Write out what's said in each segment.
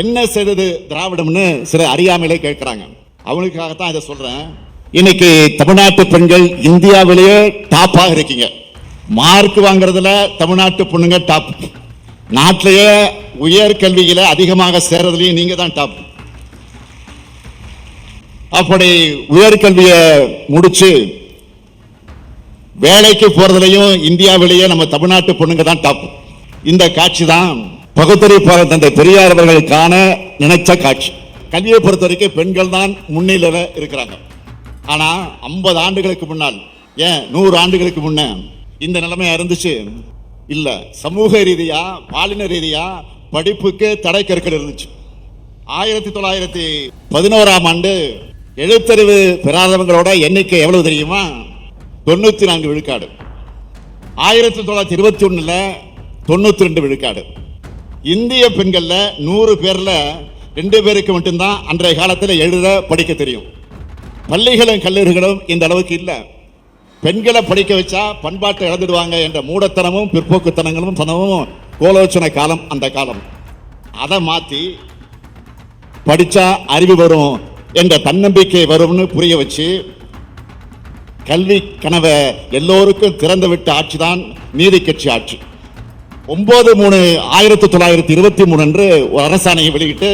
என்ன செய்தது திராவிடம்னு சில அறியாமையிலே கேட்கிறாங்க. அவங்களுக்காகத்தான் இதை சொல்றேன். இன்னைக்கு தமிழ்நாட்டு பெண்கள் இந்தியாவிலேயே டாப்பாக இருக்கீங்க. மார்க் வாங்குறதுல தமிழ்நாட்டு பொண்ணுங்க டாப் நாட்டிலேயே உயர்கல்வியில் அதிகமாக சேர்றதுலையும் நீங்க தான் டாப் அப்படி உயர்கல்வியை முடிச்சு வேலைக்கு போறதுலையும் இந்தியாவிலேயே நம்ம தமிழ்நாட்டு பொண்ணுங்க தான் டாப் இந்த காட்சி தான் பகுத்தறிவு தந்தை பெரியார் அவர்களை காண நினைச்ச காட்சி. கல்வியை பொறுத்த வரைக்கும் பெண்கள் தான் முன்னிலையில இருக்கிறாங்க. ஆனா 50 ஆண்டுகளுக்கு முன்னால் ஏன் நூறு ஆண்டுகளுக்கு முன்ன இந்த நிலைமையா இருந்துச்சு? இல்ல சமூக ரீதியா பாலின ரீதியா படிப்புக்கு தடை கற்கள் இருந்துச்சு. ஆயிரத்தி தொள்ளாயிரத்தி பதினோராம் ஆண்டு எழுத்தறிவு பெறாதவங்களோட எண்ணிக்கை எவ்வளவு தெரியுமா? தொண்ணூத்தி நான்கு விழுக்காடு. ஆயிரத்தி தொள்ளாயிரத்தி இருபத்தி ஒன்றில் தொண்ணூத்தி ரெண்டு விழுக்காடு. இந்திய பெண்களில் நூறு பேரில் ரெண்டு பேருக்கு மட்டும்தான் அன்றைய காலத்தில் எழுத படிக்க தெரியும். பள்ளிகளும் கல்லூரிகளும் இந்த அளவுக்கு இல்லை. பெண்களை படிக்க வச்சா பண்பாட்டை இழந்துடுவாங்க என்ற மூடத்தனமும் பிற்போக்குத்தனங்களும் தனமும் கோலோச்சனை காலம் அந்த காலம். அதை மாற்றி படித்தா அறிவு வரும் என்ற தன்னம்பிக்கை வரும்னு புரிய வச்சு கல்வி கனவை எல்லோருக்கும் திறந்து விட்ட ஆட்சி தான் நீதி கட்சி ஆட்சி. ஒன்பது மூணு ஆயிரத்தி தொள்ளாயிரத்தி இருபத்தி மூணு அன்று ஒரு அரசாணையை வெளியிட்டு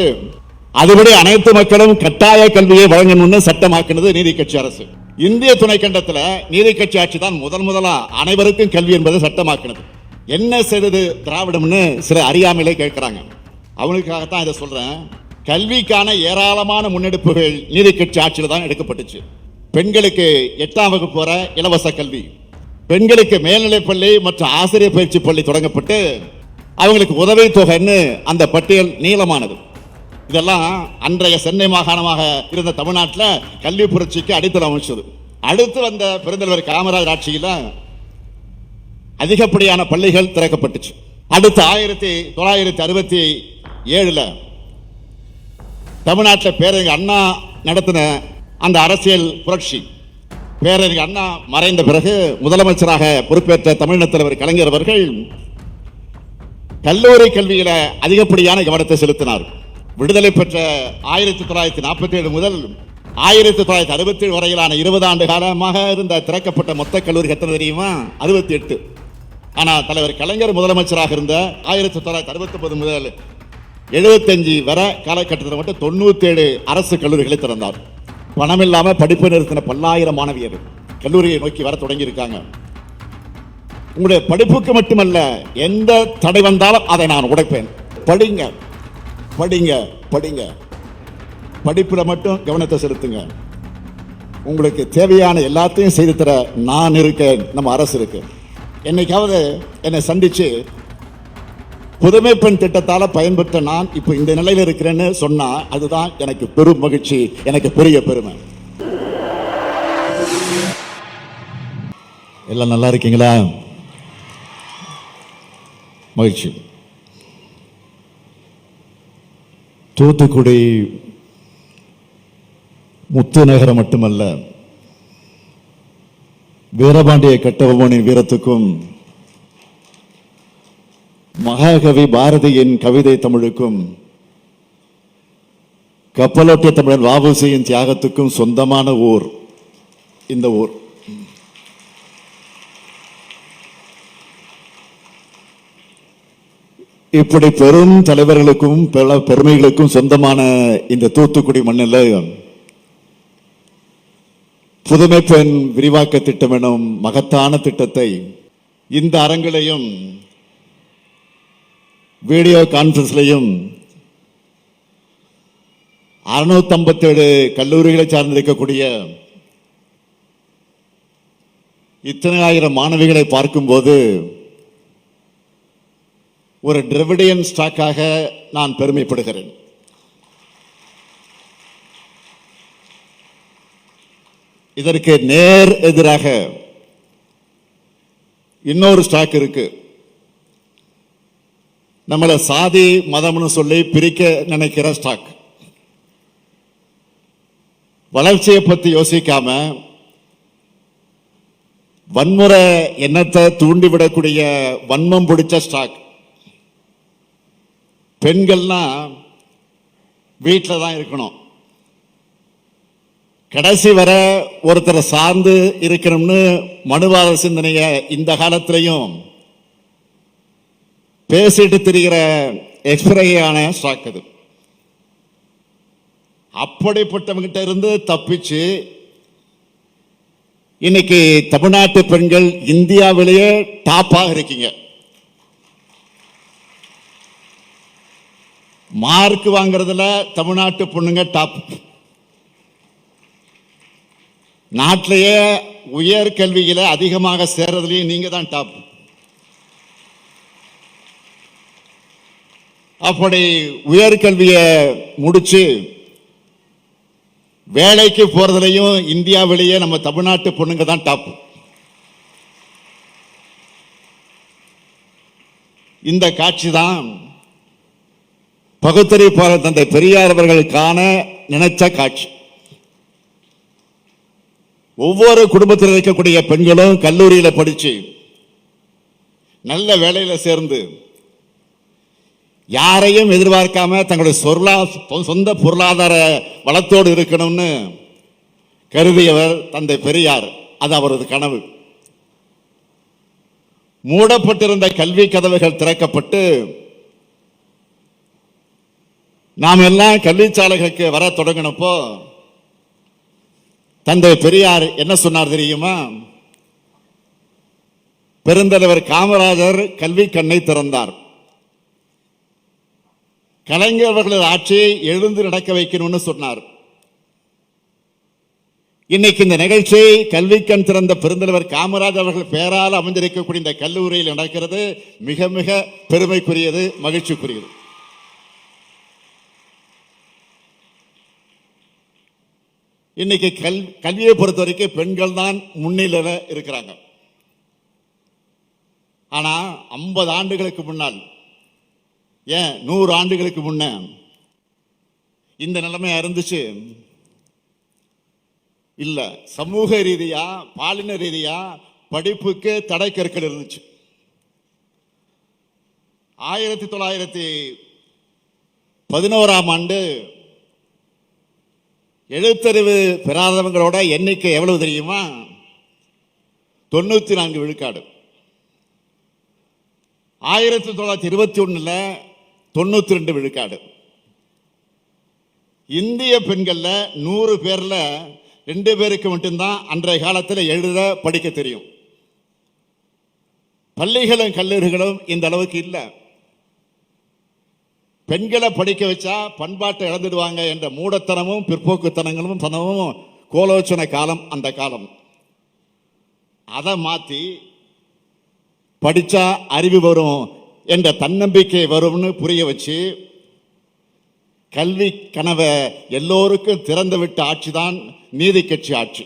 அதுபடி அனைத்து மக்களும் கட்டாய கல்வியை வழங்கணும்னு சட்டமாக்கினது நீதி கட்சி அரசு. இந்திய துணைக்கண்டத்தில் நீதி கட்சி ஆட்சி தான் முதல் முதலா அனைவருக்கும் கல்வி என்பதை சட்டமாக்கினது. என்ன செய்தது திராவிடம்னு சில அறியாமையிலே கேட்கிறாங்க. அவங்களுக்காகத்தான் இதை சொல்றேன். கல்விக்கான ஏராளமான முன்னெடுப்புகள் நீதி கட்சி ஆட்சியில் தான் எடுக்கப்பட்டுச்சு. பெண்களுக்கு எட்டாம் வகுப்பு வர இலவச கல்வி. பெண்களுக்கு மேல்நிலைப் பள்ளி மற்றும் ஆசிரியர் பயிற்சி பள்ளி தொடங்கப்பட்டு அவங்களுக்கு உதவி தொகைன்னு அந்த பட்டியல் நீளமானது. இதெல்லாம் அன்றைய சென்னை மாகாணமாக இருந்த தமிழ்நாட்டில் கல்வி புரட்சிக்கு அடித்தளம் அமைச்சது. அடுத்து வந்த பெருந்தலைவர் காமராஜர் ஆட்சியில் அதிகப்படியான பள்ளிகள் திறக்கப்பட்டுச்சு. அடுத்து ஆயிரத்தி தொள்ளாயிரத்தி அறுபத்தி ஏழில் தமிழ்நாட்டில் பேரறிஞர் அண்ணா நடத்தின அந்த அரசியல் புரட்சி. பேரறிஞர் அண்ணா மறைந்த பிறகு முதலமைச்சராக பொறுப்பேற்ற தமிழ்நாட்டு தலைவர் கலைஞர் அவர்கள் கல்லூரி கல்வியில அதிகப்படியான கவனத்தை செலுத்தினார். விடுதலை பெற்ற ஆயிரத்தி தொள்ளாயிரத்தி நாற்பத்தி ஏழு முதல் ஆயிரத்தி தொள்ளாயிரத்தி அறுபத்தி ஏழு வரையிலான இருபது ஆண்டு காலமாக இருந்த திறக்கப்பட்ட மொத்த கல்லூரி எத்தனை தெரியுமா? அறுபத்தி எட்டு ஆனால் தலைவர் கலைஞர் முதலமைச்சராக இருந்த ஆயிரத்தி தொள்ளாயிரத்தி அறுபத்தி ஒன்பது முதல் எழுபத்தஞ்சு வர காலகட்டத்தில் மட்டும் தொண்ணூத்தேழு அரசு கல்லூரிகளை திறந்தார். பணம் இல்லாமல் படிப்பு நிறுத்தின பல்லாயிரம் மாணவியர் கல்லூரியை நோக்கி வர தொடங்கியிருக்காங்க. உங்களுடைய படிப்புக்கு மட்டுமல்ல எந்த தடை வந்தாலும் அதை நான் உடைப்பேன். படிங்க படிங்க படிங்க. படிப்பில் மட்டும் கவனத்தை செலுத்துங்க. உங்களுக்கு தேவையான எல்லாத்தையும் செய்து தர நான் இருக்கேன். நம்ம அரசு இருக்கு. என்னைக்காவது என்னை சந்திச்சு புதுமை பெண் திட்டத்தால பயன்பெற்ற நான் இப்போ இந்த நிலையில இருக்கிறேன்னு சொன்னா அதுதான் எனக்கு பெரும் மகிழ்ச்சி எனக்கு பெரிய பெருமை. எல்லாம் நல்லா இருக்கீங்களா? மகிழ்ச்சி. தூத்துக்குடி முத்து நகரம் மட்டுமல்ல வீரபாண்டிய கட்டபொம்மனின் வீரத்துக்கும் மகாகவி பாரதியின் கவிதை தமிழுக்கும் கப்பலோட்டிய தமிழன் வாபுசியின் தியாகத்துக்கும் சொந்தமான ஊர் இந்த ஊர். இப்படி பெரும் தலைவர்களுக்கும் பல பெருமைகளுக்கும் சொந்தமான இந்த தூத்துக்குடி மண்ணில் புதுமை பெண் விரிவாக்க திட்டம் எனும் மகத்தான திட்டத்தை இந்த அரங்கிலையும் வீடியோ கான்பரன்ஸ்லையும் அறுநூத்தி ஐம்பத்தேழு கல்லூரிகளை சார்ந்திருக்கக்கூடிய இத்தனை ஆயிரம் மாணவிகளை பார்க்கும்போது ஒரு டிரெவிடியன் ஸ்டாக்காக நான் பெருமைப்படுகிறேன். இதற்கு நேர் எதிராக இன்னொரு ஸ்டாக் இருக்கு. நம்மளை சாதி மதம்னு சொல்லி பிரிக்க நினைக்கிற ஸ்டாக். வளர்ச்சியை பத்தி யோசிக்காம வன்முறை எண்ணத்தை தூண்டிவிடக்கூடிய வன்மம் பிடிச்ச ஸ்டாக். பெண்கள்னா வீட்டில் தான் இருக்கணும். கடைசி வர ஒருத்தரை சார்ந்து இருக்கணும்னு மனுவாத சிந்தனைய இந்த காலத்திலையும் பேசிட்டு திரிகிற எக்ஸ்பிரையான ஸ்டாக் அது. அப்படிப்பட்டவங்கிட்ட இருந்து தப்பிச்சு இன்னைக்கு தமிழ்நாட்டு பெண்கள் இந்தியாவிலேயே டாப்பாக இருக்கீங்க. மார்க் வாங்குறதுல தமிழ்நாட்டு பொண்ணுங்க டாப் நாட்டிலேயே உயர் கல்வியில அதிகமாக சேர்றதுலயும் நீங்க தான் டாப் அப்படி உயர்கல்வியை முடிச்சு வேலைக்கு போறதுலையும் இந்தியாவிலேயே நம்ம தமிழ்நாட்டு பொண்ணுங்க தான் டாப் இந்த காட்சி தான் பகுத்தறிப்பாளர் தந்தை பெரியார் அவர்கள் காண நினைச்ச காட்சி. ஒவ்வொரு குடும்பத்தில் இருக்கக்கூடிய பெண்களும் கல்லூரியில் படிச்சு நல்ல வேலையில் சேர்ந்து யாரையும் எதிர்பார்க்காம தங்களுடைய சொர்லா சொந்த பொருளாதார வளத்தோடு இருக்கணும்னு கருதியவர் தந்தை பெரியார். அது அவரது கனவு. மூடப்பட்டிருந்த கல்வி கதவுகள் திறக்கப்பட்டு நாம் எல்லாம் கல்விச்சாலைகளுக்கு வர தொடங்கினப்போ தந்தை பெரியார் என்ன சொன்னார் தெரியுமா? பெருந்தலைவர் காமராஜர் கல்வி கண்ணை திறந்தார். கலைஞர் அவர்களது ஆட்சியை எழுந்து நடக்க வைக்கணும்னு சொன்னார். இன்னைக்கு இந்த நிகழ்ச்சியை கல்விக்கண் திறந்த பெருந்தலைவர் காமராஜர் அவர்கள் பெயரால் அமைந்திருக்கக்கூடிய இந்த கல்லூரியில் நடக்கிறது. மிக மிக பெருமைக்குரியது மகிழ்ச்சிக்குரியது. இன்னைக்கு கல் கல்வியை பொறுத்த வரைக்கும் பெண்கள் தான் முன்னிலையில் இருக்கிறாங்க. ஆனால் ஐம்பது ஆண்டுகளுக்கு முன்னால் ஏன்? நூறு ஆண்டுகளுக்கு முன்ன இந்த நிலைமையா இருந்துச்சு இல்ல சமூக ரீதியா பாலின ரீதியா படிப்புக்கு தடை கற்கள் இருந்துச்சு. ஆயிரத்தி தொள்ளாயிரத்தி பதினோராம் ஆண்டு எழுத்தறிவு பெறாதவங்களோட எண்ணிக்கை எவ்வளவு தெரியுமா? தொண்ணூத்தி நான்கு விழுக்காடு. ஆயிரத்தி தொள்ளாயிரத்தி இருபத்தி ஒன்றில் தொண்ணூத்தி ரெண்டு விழுக்காடு. இந்திய பெண்களில் நூறு பேரில் ரெண்டு பேருக்கு மட்டும்தான் அன்றைய காலத்தில் எழுத படிக்க தெரியும். பள்ளிகளும் கல்லூரிகளும் இந்த அளவுக்கு இல்லை. பெண்களை படிக்க வச்சா பண்பாட்டை இழந்துடுவாங்க என்ற மூடத்தனமும் பிற்போக்குத்தனங்களும் தனமும் கோலோச்சன காலம் அந்த காலம். அதை மாற்றி படிச்சா அறிவு வரும் என்ற தன்னம்பிக்கை வரும்னு புரிய வச்சு கல்வி கனவை எல்லோருக்கும் திறந்து விட்ட ஆட்சி தான் நீதி கட்சி ஆட்சி.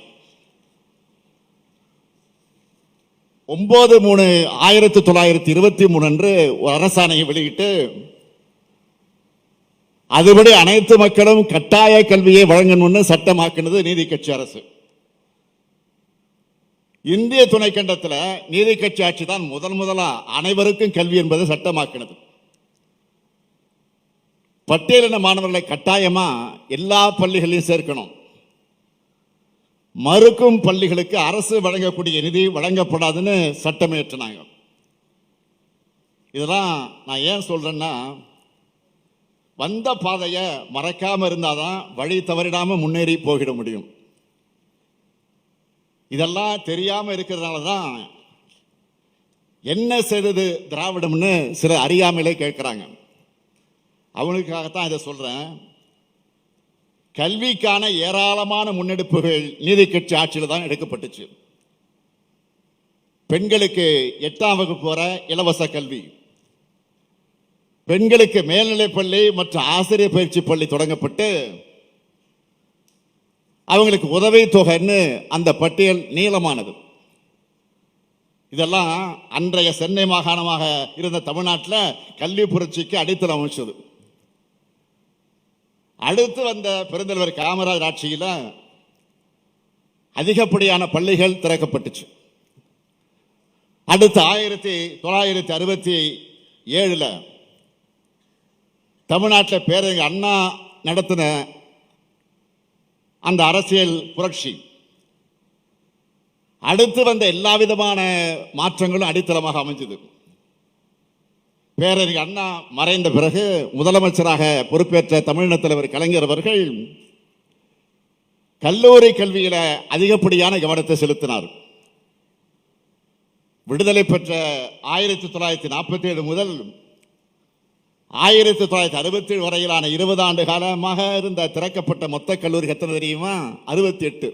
ஒன்பது மூணு ஆயிரத்தி தொள்ளாயிரத்தி இருபத்தி மூணு அன்று ஒரு அரசாணையை வெளியிட்டு அதுபடி அனைத்து மக்களும் கட்டாய கல்வியை வழங்கணும்னு சட்டமாக்குனது நீதி கட்சி அரசு. இந்திய துணைக்கண்டத்தில் நீதி கட்சி ஆட்சி தான் முதல் முதலாக அனைவருக்கும் கல்வி என்பதை சட்டமாக்கினது. பட்டியலின மாணவர்களை கட்டாயமாக எல்லா பள்ளிகளையும் சேர்க்கணும். மறுக்கும் பள்ளிகளுக்கு அரசு வழங்கக்கூடிய நிதி வழங்கப்படாதுன்னு சட்டம் ஏற்றினாங்க இதெல்லாம் நான் ஏன் சொல்கிறேன்னா வந்த பாதையை மறைக்காமல் இருந்தால் தான் வழி தவறிடாமல் முன்னேறி போகிட முடியும். இதெல்லாம் தெரியாம இருக்கிறதுனால தான் என்ன செய்தது திராவிடம்னு சில அறியாமலே கேட்குறாங்க. அவனுக்காகத்தான் இதை சொல்கிறேன் கல்விக்கான ஏராளமான முன்னெடுப்புகள் நீதி கட்சி ஆட்சியில் தான் எடுக்கப்பட்டுச்சு. பெண்களுக்கு எட்டாம் வகுப்பு வர இலவச கல்வி. பெண்களுக்கு மேல்நிலைப்பள்ளி மற்றும் ஆசிரியர் பயிற்சி பள்ளி தொடங்கப்பட்டு அவங்களுக்கு உதவி தொகைன்னு அந்த பட்டியல் நீளமானது. இதெல்லாம் அன்றைய சென்னை மாகாணமாக இருந்த தமிழ்நாட்டில் கல்வி புரட்சிக்கு அடித்தளம் அமைச்சது. அடுத்து வந்த பெருந்தலைவர் காமராஜர் ஆட்சியில் அதிகப்படியான பள்ளிகள் திறக்கப்பட்டுச்சு. அடுத்து ஆயிரத்தி தொள்ளாயிரத்தி அறுபத்தி ஏழில் தமிழ்நாட்டில் பேரறிஞர் அண்ணா நடத்தின அந்த அரசியல் புரட்சி. அடுத்து வந்த எல்லா விதமான மாற்றங்களும் அடித்தளமாக அமைஞ்சது. பேரறிஞர் அண்ணா மறைந்த பிறகு முதலமைச்சராக பொறுப்பேற்ற தமிழின தலைவர் கலைஞர் அவர்கள் கல்லூரி கல்வியில் அதிகப்படியான கவனத்தை செலுத்தினார். விடுதலை பெற்ற ஆயிரத்தி தொள்ளாயிரத்தி நாற்பத்தி ஏழு முதல் ஆயிரத்தி தொள்ளாயிரத்தி அறுபத்தி ஏழு வரையிலான இருபது ஆண்டு காலமாக இருந்த திறக்கப்பட்ட மொத்த கல்லூரி எத்தனை தெரியுமா? அறுபத்தி எட்டு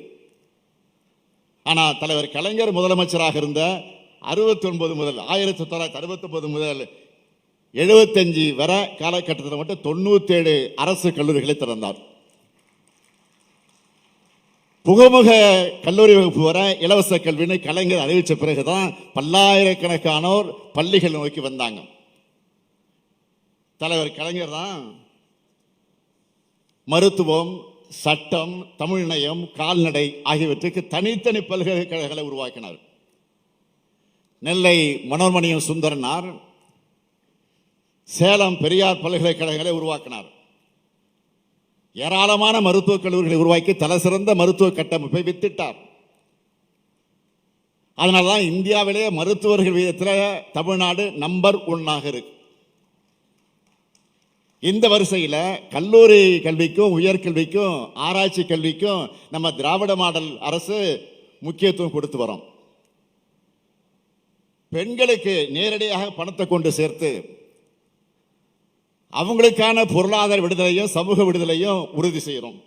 ஆனால் தலைவர் கலைஞர் முதலமைச்சராக இருந்த அறுபத்தி ஒன்பது முதல் ஆயிரத்தி தொள்ளாயிரத்தி அறுபத்தி ஒன்பது முதல் எழுபத்தஞ்சு வர காலகட்டத்தில் மட்டும் தொண்ணூத்தேழு அரசு கல்லூரிகளை திறந்தார். புகமுக கல்லூரி வகுப்பு வர இலவச கல்வின்னு கலைஞர் அறிவித்த பிறகுதான் பல்லாயிரக்கணக்கானோர் பள்ளிகள் நோக்கி வந்தாங்க. தலைவர் கலைஞர் தான். மருத்துவம் சட்டம் தமிழ்நயம் கால்நடை ஆகியவற்றுக்கு தனித்தனி பல்கலைக்கழகங்களை உருவாக்கினார். நெல்லை மனோன்மணியம் சுந்தரனார் சேலம் பெரியார் பல்கலைக்கழகங்களை உருவாக்கினார். ஏராளமான மருத்துவக் கல்லூரிகளை உருவாக்கி தலைசிறந்த மருத்துவ கட்டமைப்பை வித்திட்டார். அதனால்தான் இந்தியாவிலேயே மருத்துவர்கள் விதத்தில் தமிழ்நாடு நம்பர் ஒன்னாக இருக்கு. இந்த வரிசையில் கல்லூரி கல்விக்கும் உயர்கல்விக்கும் ஆராய்ச்சி கல்விக்கும் நம்ம திராவிட மாடல் அரசு முக்கியத்துவம் கொடுத்து வரோம் பெண்களுக்கு நேரடியாக பணத்தை கொண்டு சேர்த்து அவங்களுக்கான பொருளாதார விடுதலையும் சமூக விடுதலையும் உறுதி செய்கிறோம்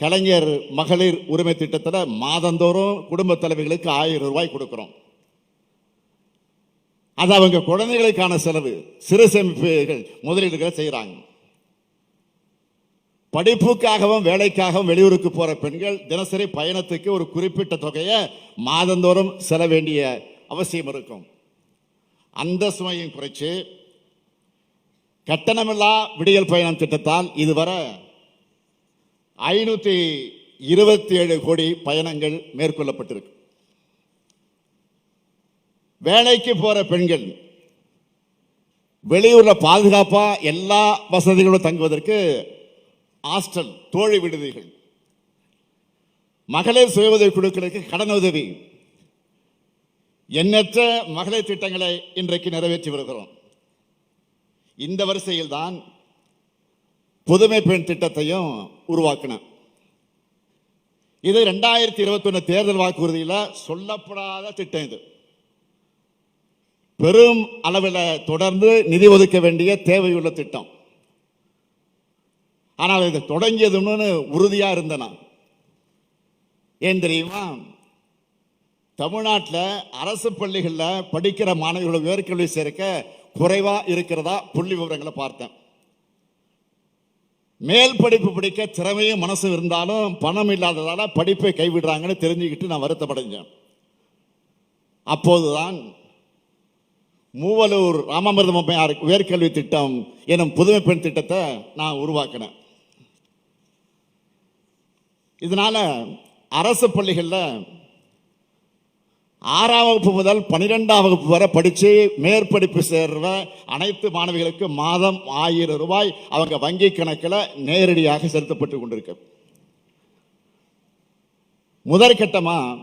கலைஞர் மகளிர் உரிமை திட்டத்தில் மாதந்தோறும் குடும்ப தலைவிகளுக்கு ஆயிரம் ரூபாய் கொடுக்குறோம். அது அவங்க குழந்தைகளுக்கான செலவு. சிறு சேமிப்புகள் முதலீடுகளை செய்கிறாங்க படிப்புக்காகவும் வேலைக்காகவும் வெளியூருக்கு போகிற பெண்கள் தினசரி பயணத்துக்கு ஒரு குறிப்பிட்ட தொகையை மாதந்தோறும் செல்ல வேண்டிய அவசியம் இருக்கும். அந்த சுமையும் குறைச்சு கட்டணமில்லா விடியல் பயணம் திட்டத்தால் இதுவரை ஐநூற்றி இருபத்தி ஏழு கோடி பயணங்கள் மேற்கொள்ளப்பட்டிருக்கு. வேலைக்கு போகிற பெண்கள் வெளியூரில் பாதுகாப்பாக எல்லா வசதிகளோடு தங்குவதற்கு ஹாஸ்டல் தோழி விடுதிகள் மகளிர் சுய உதவி குழுக்களுக்கு கடன் உதவி. எண்ணற்ற மகளிர் திட்டங்களை இன்றைக்கு நிறைவேற்றி வருகிறோம். இந்த வரிசையில் தான் புதுமை பெண் திட்டத்தையும் உருவாக்கினேன் இது ரெண்டாயிரத்தி இருபத்தி ஒன்று தேர்தல் வாக்குறுதியில் சொல்லப்படாத திட்டம் இது. பெரும் அளவில் தொடர்ந்து நிதி ஒதுக்க வேண்டிய தேவையுள்ள திட்டம். ஆனால் இது தொடங்கியதுன்னு உறுதியாக இருந்தேன். நான். ஏன் தெரியுமா? தமிழ்நாட்டில் அரசு பள்ளிகளில் படிக்கிற மாணவர்களை உயர்கல்வி சேர்க்க குறைவாக இருக்கிறதா புள்ளி விவரங்களை பார்த்தேன். மேல் படிப்பு படிக்க திறமையும் மனசும் இருந்தாலும் பணம் இல்லாததால் படிப்பை கைவிடுறாங்கன்னு தெரிஞ்சுக்கிட்டு நான் வருத்தப்படைஞ்சேன். அப்போதுதான் மூவலூர் ராமாமிர்தம் அம்மையார் உயர்கல்வி திட்டம் எனும் புதுமை பெண் திட்டத்தை நான் உருவாக்கினேன். இதனால அரசு பள்ளிகளில் ஆறாம் வகுப்பு முதல் பன்னிரெண்டாம் வகுப்பு வரை படித்து மேற்படிப்பு சேர்ற அனைத்து மாணவிகளுக்கு மாதம் ஆயிரம் ரூபாய் அவங்க வங்கி கணக்கில் நேரடியாக செலுத்தப்பட்டு கொண்டிருக்கு. முதற்கட்டமாக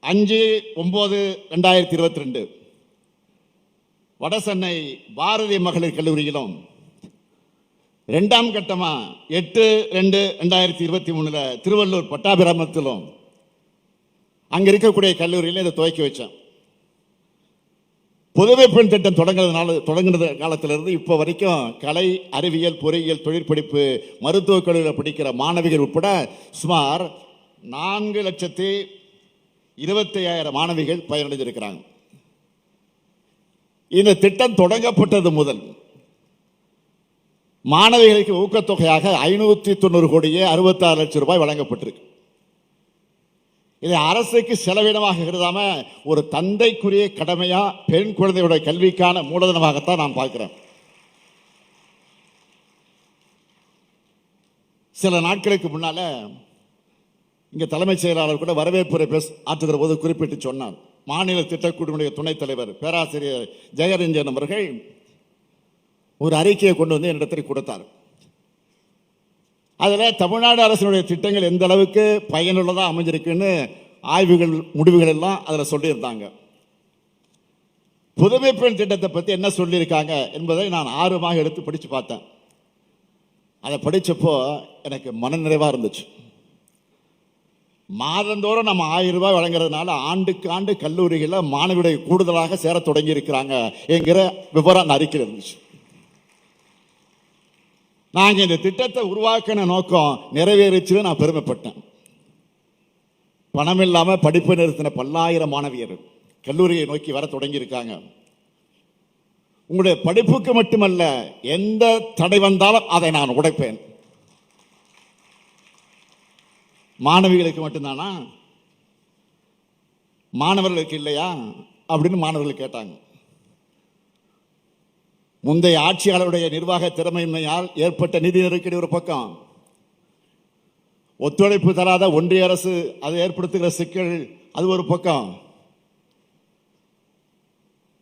அஞ்சு ஒம்பது ரெண்டாயிரத்தி இருபத்தி ரெண்டு வடசென்னை பாரதி மகளிர் கல்லூரியிலும் ரெண்டாம் கட்டமாக எட்டு ரெண்டு ரெண்டாயிரத்தி இருபத்தி மூணில் திருவள்ளூர் பட்டாபிராமத்திலும் அங்கே இருக்கக்கூடிய கல்லூரியில் இதை துவக்கி வச்சேன். புதுவை பெண் திட்டம் தொடங்குறதுனால தொடங்கினது காலத்திலிருந்து இப்போ வரைக்கும் கலை அறிவியல் பொறியியல் தொழிற்படிப்பு மருத்துவக் கல்லூரியில் படிக்கிற மாணவிகள் உட்பட சுமார் நான்கு லட்சத்தி இருபத்தி ஐயாயிரம் மாணவிகள் பயனடைஞ்சிருக்கிறாங்க இந்த திட்டம் தொடங்கப்பட்டது முதல். மாணவிகளுக்கு ஊக்கத்தொகையாக ஐநூற்றி தொண்ணூறு கோடியே அறுபத்தாறு லட்சம் ரூபாய் வழங்கப்பட்டிருக்கு. இது அரசுக்கு செலவினமாக கருதாம ஒரு தந்தைக்குரிய கடமையா பெண் குழந்தையோட கல்விக்கான மூலதனமாகத்தான் நான் பார்க்கிறேன் சில நாட்களுக்கு முன்னால இங்க தலைமைச் செயலாளர் கூட வரவேற்புரை பேச ஆற்றுகிற போது குறிப்பிட்டு சொன்னார். மாநில திட்டக்குழுவினுடைய துணைத் தலைவர் பேராசிரியர் ஜெயரஞ்சன் அவர்கள் ஒரு அறிக்கையை கொண்டு வந்து என்னிடத்தில் கொடுத்தார். அதில் தமிழ்நாடு அரசினுடைய திட்டங்கள் எந்த அளவுக்கு பயனுள்ளதாக அமைஞ்சிருக்குன்னு ஆய்வுகள் முடிவுகள் எல்லாம் அதில் சொல்லியிருந்தாங்க. புதுமை பெண் திட்டத்தை பற்றி என்ன சொல்லியிருக்காங்க என்பதை நான் ஆர்வமாக எடுத்து படித்து பார்த்தேன். அதை படித்தப்போ எனக்கு மனநிறைவாக இருந்துச்சு. மாதந்தோறும் நம்ம ஆயிரம் ரூபாய் வழங்குறதுனால ஆண்டுக்கு ஆண்டு கல்லூரிகளில் மாணவிகளை கூடுதலாக சேர தொடங்கி இருக்கிறாங்க என்கிற விவரம் அந்த அறிக்கையில் இருந்துச்சு. நாங்கள் இந்த திட்டத்தை உருவாக்கின நோக்கம் நிறைவேறிச்சுன்னு நான் பெருமைப்பட்டேன். பணம் இல்லாமல் படிப்பு நிறுத்தின பல்லாயிரம் மாணவியர் கல்லூரியை நோக்கி வர தொடங்கியிருக்காங்க. உங்களுடைய படிப்புக்கு மட்டுமல்ல எந்த தடை வந்தாலும் அதை நான் உடைப்பேன். மாணவிகளுக்கு மட்டும்தானா? மாணவர்களுக்கு இல்லையா? அப்படின்னு மாணவர்கள் கேட்டாங்க. முந்தைய ஆட்சியாளருடைய நிர்வாக திறமையின்மையால் ஏற்பட்ட நிதி நெருக்கடி ஒரு பக்கம். ஒத்துழைப்பு தராத ஒன்றிய அரசு அது ஏற்படுத்துகிற சிக்கல் அது ஒரு பக்கம்.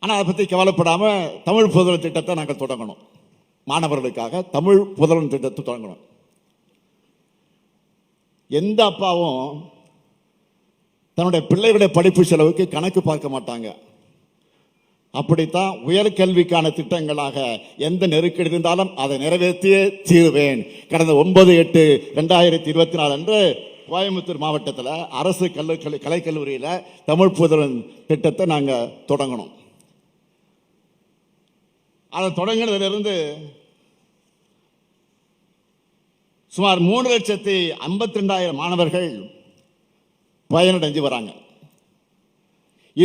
ஆனால் அதை பற்றி கவலைப்படாமல் தமிழ் புதல்வன் திட்டத்தை நாங்கள் தொடங்கணும். மாணவர்களுக்காக தமிழ் புதலன் திட்டத்தை தொடங்கணும். எந்த அப்பாவும் தன்னுடைய பிள்ளைகளுடைய படிப்பு செலவுக்கு கணக்கு பார்க்க மாட்டாங்க. அப்படித்தான் உயர்கல்விக்கான திட்டங்களாக எந்த நெருக்கடி இருந்தாலும் அதை நிறைவேற்றியே தீருவேன். கடந்த ஒன்பது எட்டு ரெண்டாயிரத்தி இருபத்தி நாலு அன்று கோயம்புத்தூர் மாவட்டத்தில் அரசு கல்லூரி கலைக்கல்லூரியில் தமிழ் புதன் திட்டத்தை நாங்கள் தொடங்கணும் அதை தொடங்கினதிலிருந்து சுமார் மூணு லட்சத்தி ஐம்பத்தி ரெண்டாயிரம் மாணவர்கள் பயனடைஞ்சு வராங்க.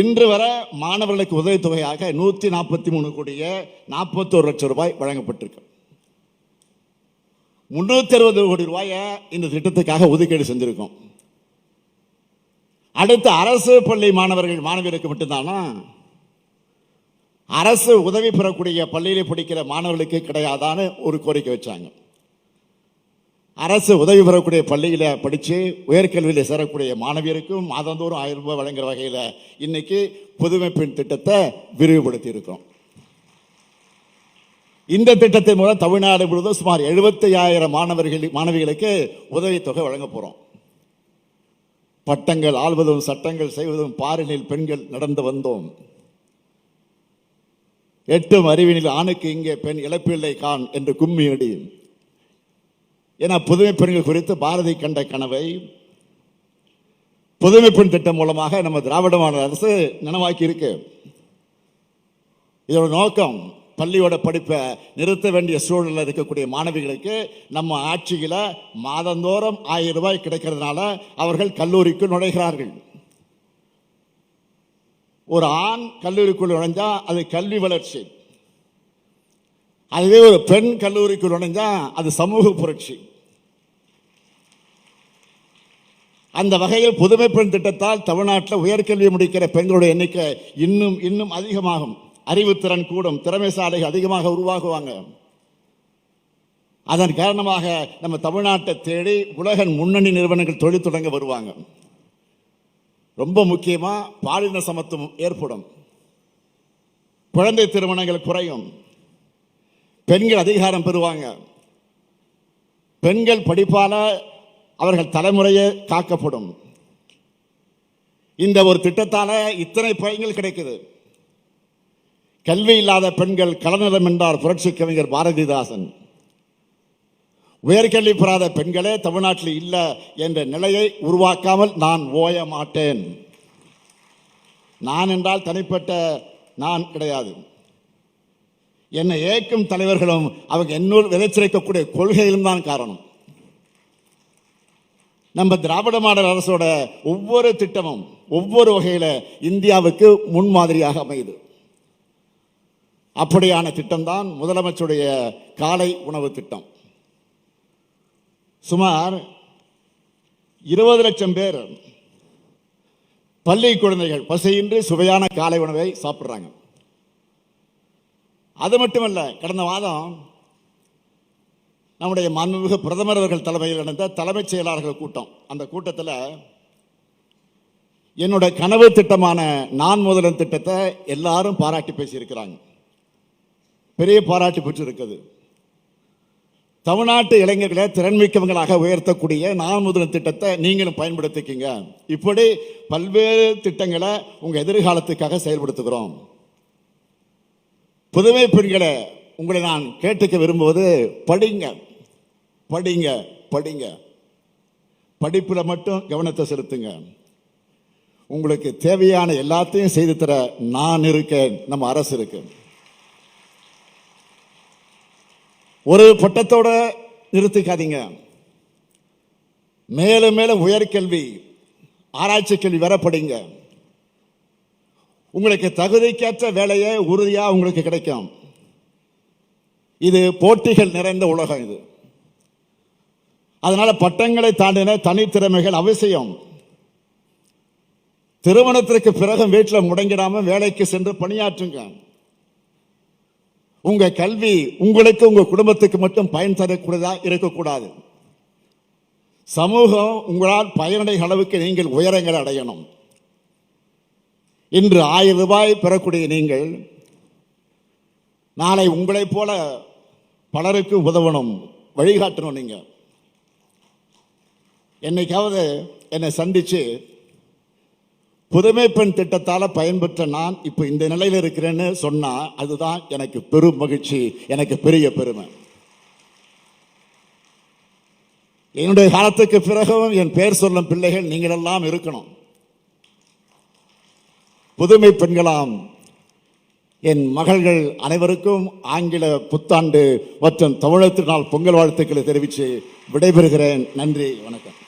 இன்று வரை மாணவர்களுக்கு உதவித்தொகையாக நூற்றி நாற்பத்தி மூணு கோடியை நாற்பத்தோரு லட்சம் ரூபாய் வழங்கப்பட்டிருக்கு. முன்னூத்தி அறுபது கோடி ரூபாயை இந்த திட்டத்துக்காக ஒதுக்கீடு செஞ்சிருக்கோம். அடுத்து அரசு பள்ளி மாணவர்கள் மாணவியருக்கு மட்டும்தானா? அரசு உதவி பெறக்கூடிய பள்ளியில் படிக்கிற மாணவர்களுக்கு கிடையாதான்னு ஒரு கோரிக்கை வச்சாங்க. அரசு உதவி பெறக்கூடிய பள்ளியில் படித்து உயர்கல்வியில் சேரக்கூடிய மாணவியருக்கும் மாதந்தோறும் ஆயிரம் ரூபாய் வழங்குகிற வகையில் இன்னைக்கு புதுமை பெண் திட்டத்தை விரிவுபடுத்தி இருக்கோம் இந்த திட்டத்தின் மூலம் தமிழ்நாடு முழுவதும் சுமார் எழுபத்தி ஆயிரம் மாணவர்கள் மாணவிகளுக்கு உதவித்தொகை வழங்க போகிறோம் பட்டங்கள் ஆள்வதும் சட்டங்கள் செய்வதும் பாரினில் பெண்கள் நடந்து வந்தோம். எட்டும் அறிவினில் ஆணுக்கு இங்கே பெண் இழப்பில்லை கான் என்று கும்மியடியும் ஏன்னா புதுமை பெண்கள் குறித்து பாரதி கண்ட கனவை புதுமை பெண் திட்டம் மூலமாக நம்ம திராவிட மாநில அரசு நனவாக்கி இருக்கு இதோட நோக்கம் பள்ளியோட படிப்பை நிறுத்த வேண்டிய சூழலில் இருக்கக்கூடிய மாணவிகளுக்கு நம்ம ஆட்சியில் மாதந்தோறும் ஆயிரம் ரூபாய் கிடைக்கிறதுனால அவர்கள் கல்லூரிக்கு நுழைகிறார்கள். ஒரு ஆண் கல்லூரிக்குள் நுழைஞ்சால் அது கல்வி வளர்ச்சி. அதுவே ஒரு பெண் கல்லூரிக்கு நுழைஞ்சா அது சமூக புரட்சி. அந்த வகையில் புதுமை பெண் திட்டத்தால் தமிழ்நாட்டில் உயர்கல்வி முடிக்கிற பெண்களுடைய எண்ணிக்கை இன்னும் இன்னும் அதிகமாகும். அறிவுத்திறன் கூடும் திறமைசாலைகள் அதிகமாக உருவாகுவாங்க. அதன் காரணமாக நம்ம தமிழ்நாட்டை தேடி உலக முன்னணி நிறுவனங்கள் தொழில் தொடங்க வருவாங்க. ரொம்ப முக்கியமாக பாலின சமத்துவம் ஏற்படும். குழந்தை திருமணங்கள் குறையும். பெண்கள் அதிகாரம் பெறுவாங்க. பெண்கள் படிப்பால அவர்கள் தலைமுறையே காக்கப்படும். இந்த ஒரு திட்டத்தால இத்தனை பயன்கள் கிடைக்குது. கல்வி இல்லாத பெண்கள் கலநலம் என்றார் புரட்சி கவிஞர் பாரதிதாசன். உயர்கல்வி பெறாத பெண்களே தமிழ்நாட்டில் இல்லை என்ற நிலையை உருவாக்காமல் நான் ஓய மாட்டேன். நான் என்றால் தனிப்பட்ட நான் கிடையாது. என்னை ஏற்கும் தலைவர்களும் அவங்க என்னோடு விளைச்சிருக்கக்கூடிய கொள்கையிலும் தான் காரணம். நம்ம திராவிட மாடல் அரசோட ஒவ்வொரு திட்டமும் ஒவ்வொரு வகையில் இந்தியாவுக்கு முன்மாதிரியாக அமையுது. அப்படியான திட்டம்தான் முதலமைச்சருடைய காலை உணவு திட்டம். சுமார் இருபது லட்சம் பேர் பள்ளி குழந்தைகள் பசியின்றி சுவையான காலை உணவை சாப்பிட்றாங்க. அது மட்டுமல்ல கடந்த மாதம் நம்முடைய மாண்புமிகு பிரதமர் அவர்கள் தலைமையில் நடந்த தலைமைச் செயலாளர்கள் கூட்டம். அந்த கூட்டத்தில் என்னோட கனவு திட்டமான நான் முதலன் திட்டத்தை எல்லாரும் பாராட்டி பேசியிருக்கிறாங்க. பெரிய பாராட்டு பெற்றிருக்குது தமிழ்நாட்டு இளைஞர்களை திறன்மிக்கவங்களாக உயர்த்தக்கூடிய நான் முதலன் திட்டத்தை நீங்களும் பயன்படுத்திக்கிங்க. இப்படி பல்வேறு திட்டங்களை உங்கள் எதிர்காலத்துக்காக செயல்படுத்துகிறோம். புதுமை பெண்களை உங்களை நான் கேட்டுக்க விரும்புவது படிங்க படிங்க படிங்க. படிப்பில் மட்டும் கவனத்தை செலுத்துங்க. உங்களுக்கு தேவையான எல்லாத்தையும் செய்து தர நான் இருக்கேன் நம்ம அரசு இருக்கு. ஒரு பட்டத்தோட நிறுத்திக்காதீங்க. மேலும் மேலும் உயர்கல்வி ஆராய்ச்சி கல்வி வரப்படுங்க உங்களுக்கு தகுதிக்கேற்ற வேலையை உறுதியாக உங்களுக்கு கிடைக்கும். இது போட்டிகள் நிறைந்த உலகம் இது. அதனால பட்டங்களை தாண்டின தனித்திறமைகள் அவசியம். திருமணத்திற்கு பிறகு வீட்டில் முடங்கிடாம வேலைக்கு சென்று பணியாற்றுங்க. உங்க கல்வி உங்களுக்கு உங்க குடும்பத்துக்கு மட்டும் பயன் தரக்கூடியதா இருக்கக்கூடாது. சமூகம் உங்களால் பயனடைய அளவுக்கு நீங்கள் உயரங்களை அடையணும். இன்று ஆயிரம் ரூபாய் பெறக்கூடிய நீங்கள் நாளை உங்களைப் போல பலருக்கு உதவணும் வழிகாட்டணும் நீங்கள் என்னைக்காவது என்னை சந்தித்து புதுமை பெண் திட்டத்தால் பயன்பெற்ற நான் இப்போ இந்த நிலையில் இருக்கிறேன்னு சொன்னால் அதுதான் எனக்கு பெரும் மகிழ்ச்சி எனக்கு பெரிய பெருமை. என்னுடைய காலத்துக்கு பிறகும் என் பெயர் சொல்லும் பிள்ளைகள் நீங்களெல்லாம் இருக்கணும். புதுமை பெண்களாம் என் மகள்கள் அனைவருக்கும் ஆங்கில புத்தாண்டு மற்றும் தமிழத்தினால் பொங்கல் வாழ்த்துக்களை தெரிவித்து விடைபெறுகிறேன். நன்றி வணக்கம்.